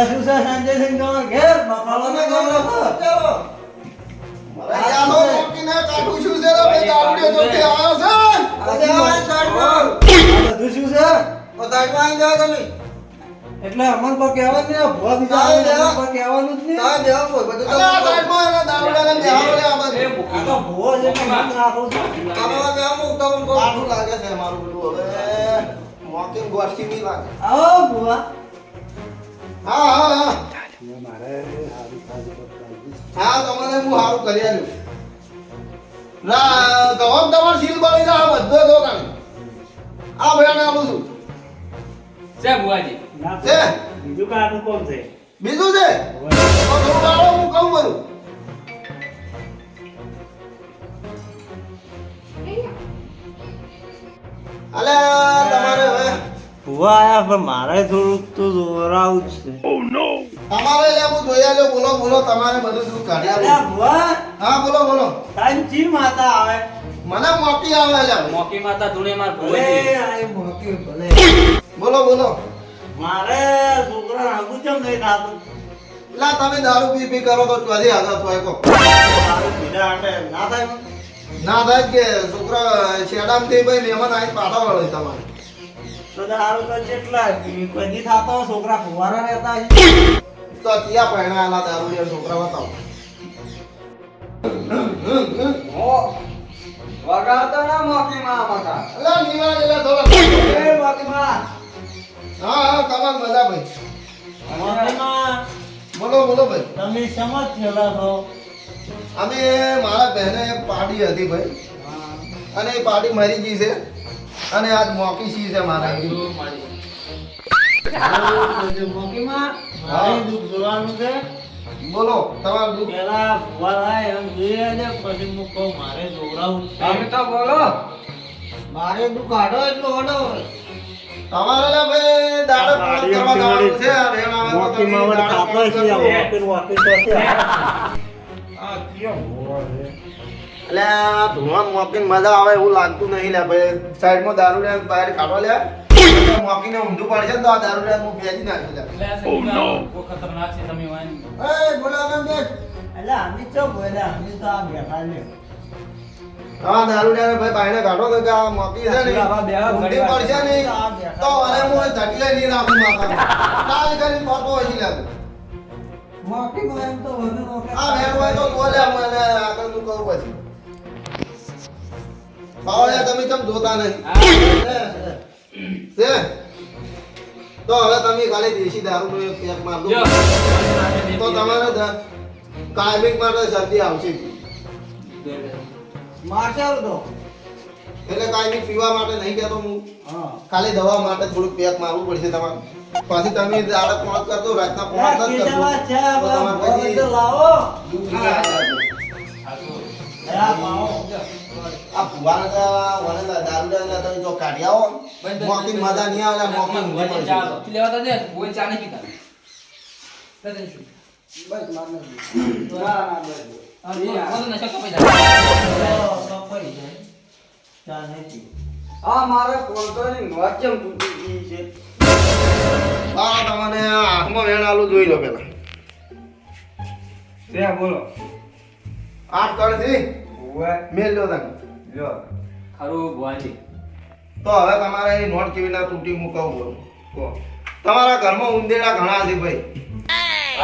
અલા શું છે સંજય સિંહ તમારા ઘેર બફાલો ને રાખો ચાલો મોકીને કાઢું છું છે રે ભાઈ દારૂડિયો જોડે આવ્યો છે આ બધું શું છે એટલે અમન પર કહેવાનું નહીં આ બીજા અમન પર કહેવાનું જ નહીં અલે આ સાઈડમાં એને દારૂડિયાને બેહાડો લે આ બાજુ. આ તો ભુવો છે કે મન રાખો છું કાઢું લાગે છે મારું બધું હવે મોકીને નહીં લાગે આવો, ભુવા હા હા હા. તમારે હું સારું કરી આલ્યું ના તમામ તમાર સીલ બળી આ ભયાને આલું છું ના છે છે બીજું છે હું કહું બધું અલે તમારે હવે ભુવા આયા પણ મારે થોડુંક તો દોરાવું જ છે. તમારે લે હું જોઈ આલ્યો બોલો બોલો તમારે બધું શું કાઢ્યા ભુવા. હા બોલો બોલો. ચી માતા આવે? મને મોકી આવે લે. મોકી માતા ધૂણે માર ભલે બુઆજી મોકી ભલે. બોલો બોલો. મારે છોકરા આગુ ચમ નહીં થાતું? લા તમે દારૂ પી પી કરો તો ચોરી આગળ થાય કો મારું પીડા આટે ના થાય ના થાય કે છોકરા શેડામથી ભાઈ મહેમાન આવી પાછા વળે તમારે. તો દારૂ તો કેટલા કોઈ દી થાતો છોકરા ફુવારા રહેતા. તો ક્યાં પહેણાયેલા દારૂ લે છોકરા બતાવો. અલા નિવાજ એટલે થોડો એ મોતીમાં, હા હા કમાલ મજા ભાઈ. મોતીમાં, બોલો બોલો ભાઈ. તમે સમજ થયેલા છો? અમે મારા બહેને પાર્ટી હતી ભાઈ. અને એ પાર્ટી મરી ગઈ છે. અને આજ મોકી સી છે મારા આજો મારી. દુઃખ જોવાનું છે બોલો તમારું દુઃખ પેલા ફુવા લાય એમ જોઈએ છે પછી હું કહું મારે જોવરાવું તમે તો બોલો મારે દુઃખ આડો એટલો આડો. તમારે લે ભાઈ દાડો પૂરો કરવા જવાનું છે આ કાપો છે, છે. કયો ભુવા છે? એટલે આ ધુઆ મોકીને મજા આવે એવું લાગતું નહીં લે ભાઈ. સાઈડમાં દારૂ લે બહાર કાઢો લે. મોકીને ઊંધું પડશે ને તો આ દારૂ લે હું ભેજી નાખી લે. એટલે આ સંગીતા ખતરનાક છે તમે વાંઈ. એ બોલાવે બેસ એટલે અમે તો આ બેઠા ને હા દારૂ લે ભાઈ બાયણે કાઢો તો કે આ મોકી છે ને. ઊંધી. પડશે ને. તો અને હું નહીં રાખું માથામાં. કાલ કરીને ફરતો હજી લે. મોકીમાં એમ તો વધુ મોકે. આ વેર હોય તો બોલે મને આગળ તું કહું પછી. બાવળિયા તમે કેમ જોતા નહીં. છે તો હવે તમે ખાલી દેશી દારૂ નો પેક માર દો. તો તમારે કાયમિક માટે શરદી આવશે. મારચાલ તો. એટલે કાયમિક પીવા માટે નહીં કહેતો હું. ખાલી દવા માટે થોડુંક પેક મારવું પડશે તમારે. પછી તમે આડત પોંચ કરતો રાતના પોંચ આ જ કરતો કેસાવા છે, તો તમારે પછી લાવો. આ તો વને તો તમે જો કાઢી આવો મોકી મજા નહીં આવે મોકી ઊંઘી લેવા તો દે બુઆજી ચા નહીં પીતા. તો શું? હા, જાય. ચા નહીં પીવું. આ મારા કોલકાની નોટ કેમ તૂટી ગઈ છે. આ તમને આ હાથમાં વેણ આલું જોઈ લો પેલા. તે બોલો. આઠ ઓવે મેલ લો તમે. લ્યો ખરું બુઆજી તો હવે તમારે એ નોટ કેવી ના તૂટી હું કહું બોલું. કહો તમારા ઘરમાં ઉંદેડા ઘણા છે ભાઈ.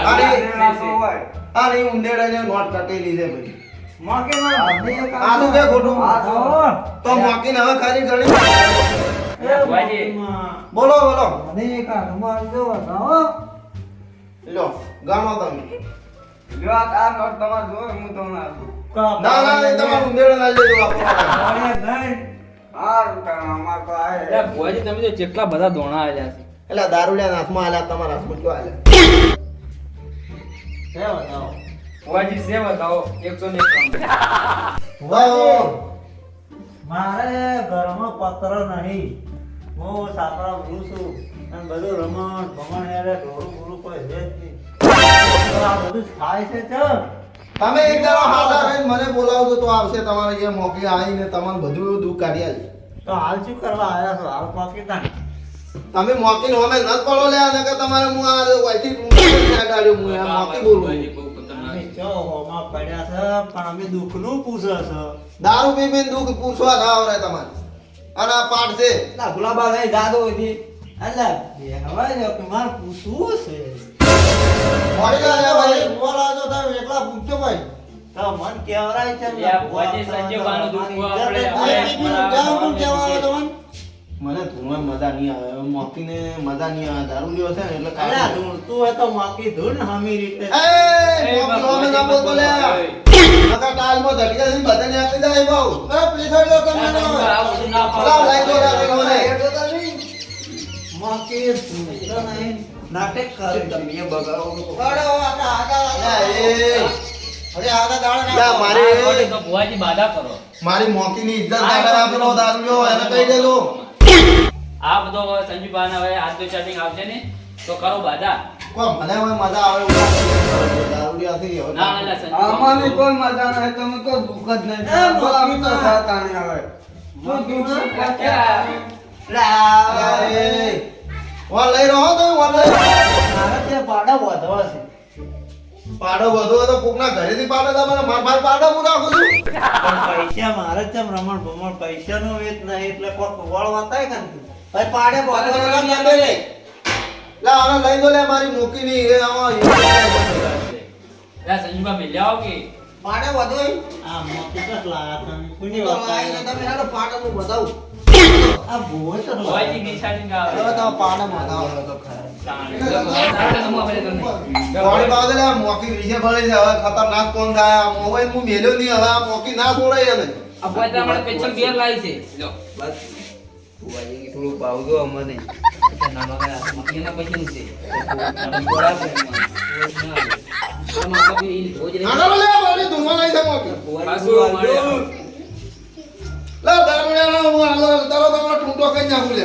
અરે, આ તો નહીં ઉંદેડાને નોટ કટેલી છે ભાઈ. આ ખોટું? તો મોકીને હવે ખાલી ગણી. બોલો બોલો. મને હાથમાં જો. લો ગણો તમે. લ્યો આ આ નોટ તમારે જો હું તમને આપું. ના ના તમારે ના લેજો બુઆજી તમે તો જેટલા બધા દોણા આવ્યા છે. એટલે દારૂ લે હાથમાં આલ્યા તમારા હાથમાં જો આલ્યા. છે બતાવો. ભુવાજી છે બતાવો એકસો ને મારે ઘરમાં પત્ર નહીં. હું સાપરા ભૂલું છું અને બધું રમણ ભમણ યારે ઢોરું બોરું કોઈ છે જ નહીં. આ બધું થાય છે ચલ તમે એક દાડો હાથા રહીને મને બોલાવજો તો આવશે તમારે જે મોકલી આવીને તમારે બધું દુઃખ કાઢી આલી. તો હાલ શું કરવા આવ્યા છો? હાલ પાકિસ્તાન તમે મોકીને હોમે નત પડો લે અને કે તમારે હું આ વાયથી કાઢ્યો હું એમ મોકી બોલું. બહુ ખતરનાક અમે ચો હોમાં પડ્યા છે પણ અમે દુઃખનું પૂછે છે. દારૂ પી પીને દુઃખ પૂછવા ના આવડે તમારે. અને આ પાઠ છે. ના ગુલાબા નહીં દાદો હતી એટલે હવે કે મારે પૂછવું છે. બોલા મન કેવરાય છે? મને ધૂળમાં મજા નહીં આવે. મોકીને મજા નહીં આવે. દારૂ લ્યો છે એટલે કાઢી ધૂળતું હોય તો માકી ધૂળ ને હમી રીતે. એ મોકી હોમે ના બોલતો લે. નકા ટાલમાં ઝટકે થી બધાને આપી જાય બહુ. અરે પીછળ લો તમે ના, લાવ, લઈ દો, દો, માકી નહીં. નાટક કરે તમે બગાડો આગા, આગા, આગા. એ. અરે, આગા દાડા ના. મારી તો ભુવાજી બાધા કરો મારી મોકીની ઇજ્જત ના આપેલો દારૂ લ્યો એને કહી દેજો આ બધો સંજુબાન હવે આજ તો ચેટિંગ આવશે ને તો કરો બાધા કોઈ મને હવે મજા આવે એવું લાગે. દારૂ લ્યાથી હવે ના ના સંજુ કોઈ મજા નહીં તમે તો દુઃખ જ નહીં અમે તો ખાતા નહીં હવે શું દુઃખ લા. એ, વાં લઈ રહો તો વાં લઈ મારે ત્યાં પાડા વધવા છે. પાડો વધુ તો કોકના ઘરેથી પાડો તમારે માર માર પાડો હું નાખું છું. પણ પૈસા મારે જ ચમ રમણ ભમણ. પૈસાનો વેચ નહીં એટલે કોક વળ વતાય કે ને ભાઈ પાડે બોધો લે, લે, લે. આને લઈ દો લે મારી મોકીની. એ આમાં લા સંજુબા કે? પાડે વધુ આ મોતી કસ લાયા તમે. કુની તમે પાડે હું બતાવું. આ ની આવે તો મોકી છે હવે ખતરનાક કોણ થાય આ મોબાઈલ હું મેલ્યો નહીં હવે આ મોકી ના છોડાય એને આ ભુવાજી આપણે પેચલ બિયર લાવી છે લો બસ ભુવાજી થોડું ભાવજો અમને ના લે દારૂડિયાનો હું હાલો તારો તમારો ટૂંટો કઈ નાખું લે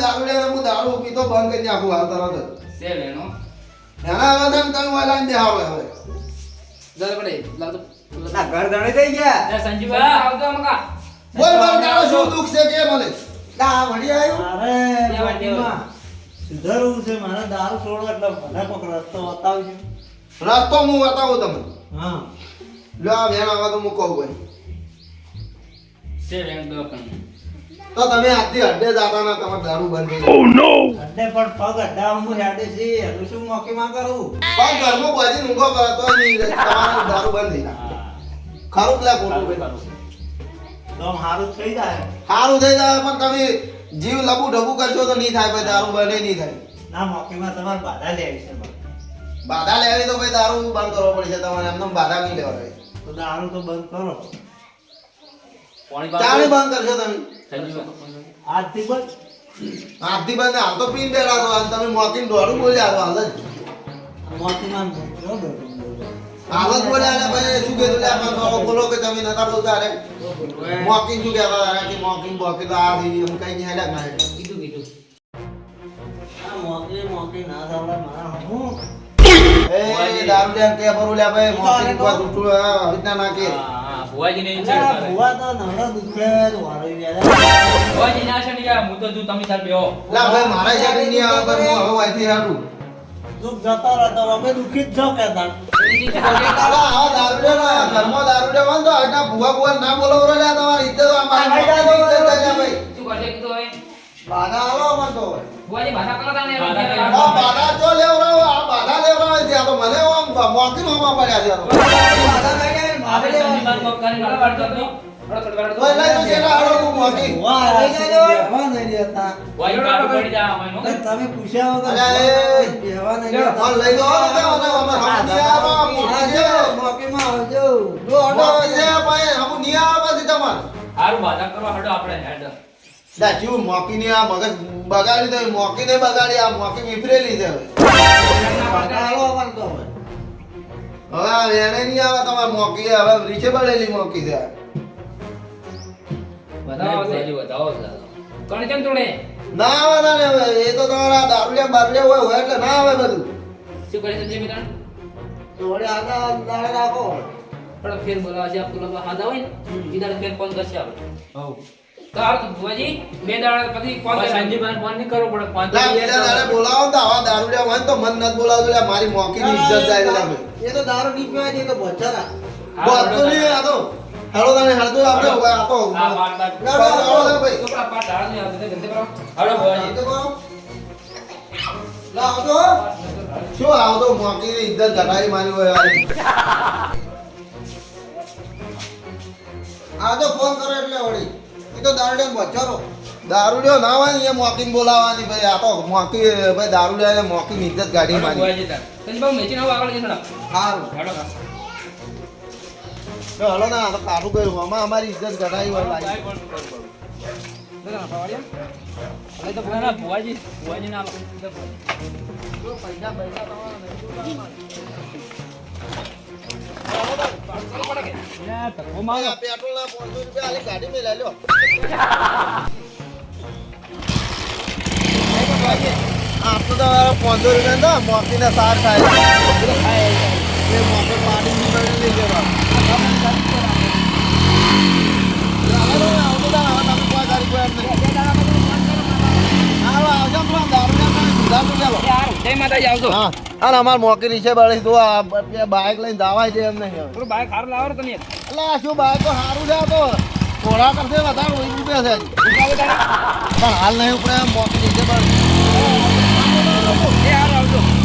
દારૂડિયાનો હું દારૂ પીતો બંધ કરી નાખું હાલ તરત જ. લેનો એના હવે છે તને વાલાને દે આવે હવે. દર પડે લાવ તો ના ઘર ધણી થઈ ગયા. સંજુબા આવતો મકા બોલ બોલ તારો શું દુઃખ છે કે મને? ના વળી આવ્યું. સુધારવું છે મારે દારૂ છોડવો એટલે મને કોઈક રસ્તો બતાવજો. રસ્તો હું બતાવું તમને. હા. લો આ વેણ આવા તો મૂકો સે દો કણ તો તમે આજથી અડ્ડે જાતા ના તમારે દારૂ બંધ. અડે પણ પગ અડ્ડા હું હેડે છે હજુ શું મોકીમાં કરું? પણ ઘરમાં બાજી ઊંઘો કરે તો નહીં તમારું દારૂ બંધ થઈ ખરું પેલા ખોટું ભાઈ. તો મારું થઈ જાય. સારું થઈ જાય પણ તમે જીવ લબુ ઢબુ કરશો તો નહીં થાય ભાઈ દારૂ બંધ નહીં થાય. ના મોકીમાં તમારે બાધા લેવી છે. બાધા લેવી તો ભાઈ દારૂ બંધ કરવો પડશે તમારે એમને બાધા નહીં લેવા તો દારૂ તો બંધ કરો. પાણી ચાલે બંધ કરશો તમે. આજથી બંધ. આજથી બંધ હાલ તો પીન બેઠા તો અને તમે મોકીને દોડું બોલ્યા છો હાલ જ. મોકલો દો તમે. હાલ જ બોલ્યા ને ભાઈ શું કીધું લે પણ બોલો કે તમે નતા બોલતા અરે. મોકિંગ શું કહેતા અરે કે મોકિંગ બોકી તો આ દીધી એમ કઈ નહીં હેડ્યા ના કીધું કીધું. આ મોકી મોકી ના સાંભળે એ દારૂ લે કે ભરું લે ભાઈ ના કે હા હા ભુવાજી ને આ ભુવા તો નવરા દુખે વારો ગયા ભુવાજી ના છે ને હું તો જો તમે તાર બેહો. લા ભાઈ મારા સાથે ની આવે પર હું હવે આથી હાડું દુખ જતા રહેતો અમે દુઃખી જ છો દારૂડિયો ના, ઘરમાં દારૂડિયો હોય ને તો આટલા ભૂવા ભૂવા ના બોલાવો રે તમારી. ઇજ્જત આ મારી મોકીની ઇજ્જત થાય છે. ભાઈ. શું કરશે કીધું હવે. બાધા આલો તો કરો તાને આ બાધા આ બાધા છે. આ તો મને પડ્યા છે બાધા લઈ ને તો. તમે પૂછ્યા આવજો તમારે. કરવા આપણે હેડ લા, ના આ મગજ બગાડી દઈ, મોકીને બગાડી, આ મોકી વિફરેલી છે હવે. બાધા આલો મને તો હવે. હવે આ વેણે નહીં આવે તમારે મોકી હવે મોકી છે. ના આવે હવે એ તો તમારા દારૂડિયા બારૂડિયા હોય હોય એટલે ના આવે બધું. શું કરે સંજય મિત્ર? થોડી આગળ દાડે રાખો. પણ ફેર બોલાવા છે આપ તો લોકો હાજા હોય ને ફેર ફોન કરશે આપણે તો હારું ભુવાજી બે દાડા પછી ફોન હવે કરી ફોન નહીં કરવો પડે ફોન લા, યાર બીજા બોલાવો તો આવા દારૂડિયા હોય તો મન નથી બોલાવતું લા, મારી મોકીની ઇજ્જત જાય છે એ તો દારૂ ની પીવા તો બચારા બોલતો નહીં આ તો. તને આપણે આ તો આ વાત ભાઈ આવતી ગંદે હાલો ભુવાજી. શું આવતો? મોકીની ઇજ્જત ઘટાડી મારી હોય આ તો ફોન કરો એટલે વળી. એ તો દારૂ બચારો. દારૂડિયો ના હોય ને મોકીને બોલાવાની ભાઈ. આ તો મોકી ભાઈ દારૂડિયાને મોકીની ઇજ્જત ગાડી મારી. સારું હાલો. ના આ તો કાઢું ગયું. આમાં અમારી ઇજ્જત ઘટાડી હોય લાગી. ભુવાજી ભુવાજી ભુવાજી ના આ પેટ્રોલના 500 રૂપિયા આલી ગાડી મેં લઈ લ્યો. આટલું તો 500 રૂપિયા તો મોકીને સાર થાય એ ની. હાલો, આવજો પેલા દારૂડિયા તમે સુધારતું લેવો. જય માતાજી આવજો હા અને અમારે મોકી છે બળી તો બાઇક લઈને દાવાય છે એમ નહીં બાઈક હાર લાવો તમે એટલે શું બાઇક તો સારું છે તો થોડા કરશે વધારે પણ હાલ નહીં ઉપડે મોકલી છે બળી આવજો.